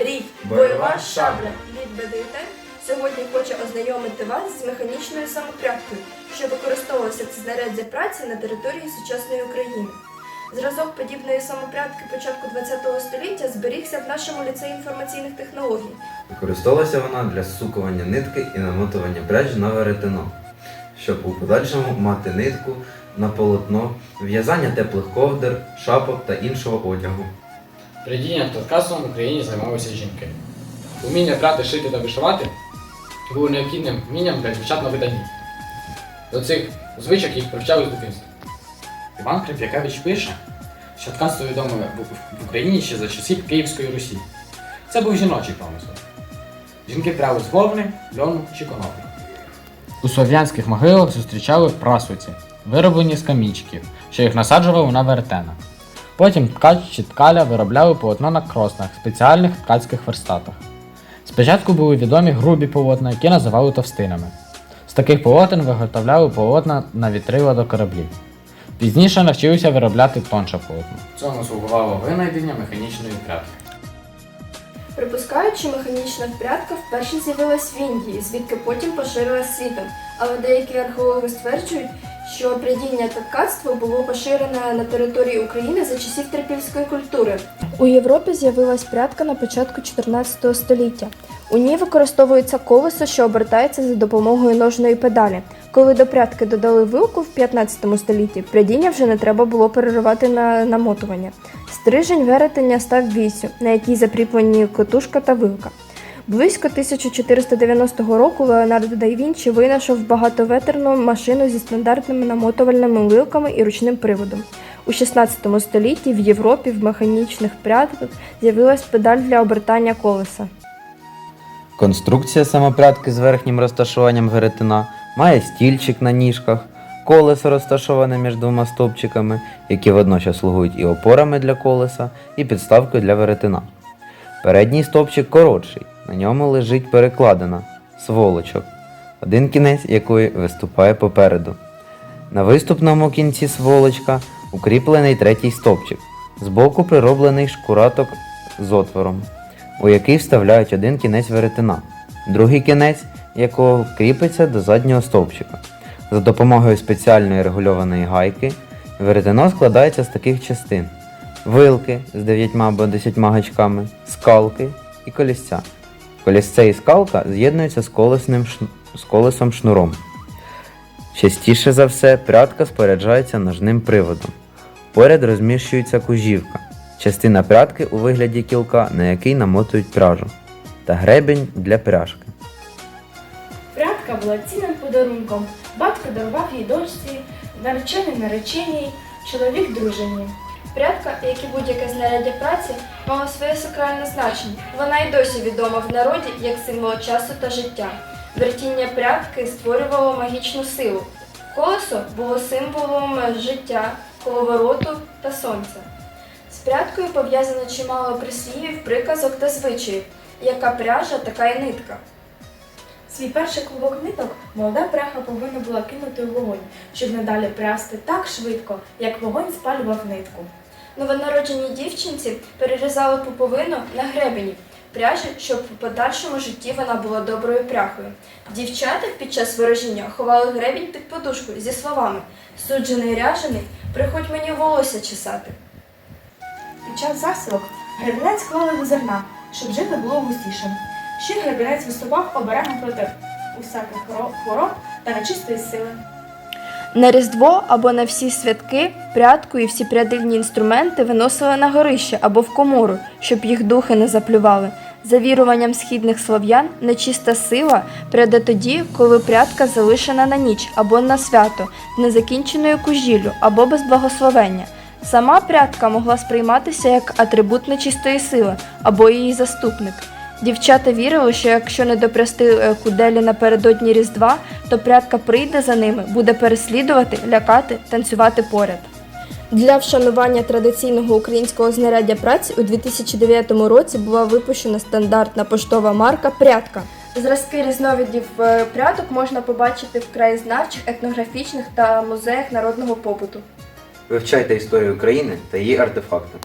Рік, Бойова шабля. Від БДТ сьогодні хоче ознайомити вас з механічною самопрядкою, що використовувалося це знаряддя праці на території сучасної України. Зразок подібної самопрядки початку ХХ століття зберігся в нашому ліцеї інформаційних технологій. Використовувалася вона для зсукування нитки і намотування пряжі на веретено, щоб у подальшому мати нитку на полотно, в'язання теплих ковдр, шапок та іншого одягу. Придінням та ткацтвом в Україні займалися жінки. Уміння прати, шити та вишивати було необхідним вмінням для дівчат на виданні. До цих звичок їх привчали з дитинства. Іван Крип'якевич пише, що ткацтво відоме в- Україні ще за часів Київської Русі. Це був жіночий промисел. Жінки пряли з вовни, льону чи коноплі. У слов'янських могилах зустрічали прасуці, вироблені з камінчиків, що їх насаджували на веретена. Потім ткач чи ткаля виробляли полотно на кроснах, спеціальних ткацьких верстатах. Спочатку були відомі грубі полотна, які називали товстинами. З таких полотен виготовляли полотна на вітрила до кораблів. Пізніше навчилися виробляти тонше полотно. Цьому слугувало винайдення механічної прядки. Припускають, що механічна впрядка вперше з'явилась в Індії, звідки потім поширилась світом. Але деякі археологи стверджують, що придіння та ткацтво було поширене на території України за часів трипільської культури. У Європі з'явилась прядка на початку 14 століття. У ній використовується колесо, що обертається за допомогою ножної педалі. Коли до прядки додали вилку в 15 столітті, прядіння вже не треба було переривати на намотування. Стрижень веретення став вісю, на якій закріплені котушка та вилка. Близько 1490 року Леонардо да Вінчі винайшов багатоветерну машину зі стандартними намотувальними вилками і ручним приводом. У 16 столітті в Європі в механічних прядках з'явилась педаль для обертання колеса. Конструкція самопрядки з верхнім розташуванням веретена має стільчик на ніжках, колесо розташоване між двома стовпчиками, які водночас слугують і опорами для колеса, і підставкою для веретена. Передній стовпчик коротший, на ньому лежить перекладина сволочок, один кінець якої виступає попереду. На виступному кінці сволочка укріплений третій стовпчик, збоку прироблений шкураток з отвором, у який вставляють один кінець веретена, другий кінець якого кріпиться до заднього стовпчика. За допомогою спеціальної регульованої гайки веретено складається з таких частин: вилки з 9 або 10 гачками, скалки і колісця. Колісце і скалка з'єднуються з, колесним шн- з колесом шнуром. Частіше за все, прядка споряджається ножним приводом. Поряд розміщується кужівка, частина прядки у вигляді кілка, на який намотують пряжу, та гребень для пряжки. Прядка була цінним подарунком. Батько дарував їй дочці, наречений нареченій, чоловік дружині. Прядка, як і будь-яке знаряддя праці, мала своє сакральне значення. Вона й досі відома в народі як символ часу та життя. Вертіння прядки створювало магічну силу. Колесо було символом життя, коловороту та сонця. З прядкою пов'язано чимало прислівів, приказок та звичаїв. Яка пряжа, така й нитка. Свій перший клубок ниток молода пряха повинна була кинути у вогонь, щоб надалі прясти так швидко, як вогонь спалював нитку. Новонародженій дівчинці перерізали пуповину на гребені пряжі, щоб у подальшому житті вона була доброю пряхою. Дівчата під час ворожіння ховали гребінь під подушку зі словами Суджений ряжений, приходь мені волосся чесати. Під час засілок гребінець клали до зерна, щоб жито було густішим. Ще гребінець виступав оберегом проти усяких хвороб та нечистої сили. На Різдво або на всі святки прядку і всі прядильні інструменти виносили на горище або в комору, щоб їх духи не заплювали. За віруванням східних слов'ян, нечиста сила пряде тоді, коли прядка залишена на ніч або на свято, з незакінченою кужіллю або без благословення. Сама прядка могла сприйматися як атрибут нечистої сили або її заступник. Дівчата вірили, що якщо не допрясти е, куделі напередодні Різдва, то прядка прийде за ними, буде переслідувати, лякати, танцювати поряд. Для вшанування традиційного українського знаряддя праці у 2009 році була випущена стандартна поштова марка Прядка. Зразки різновидів е, прядок можна побачити в краєзнавчих, етнографічних та музеях народного побуту. Вивчайте історію України та її артефакти.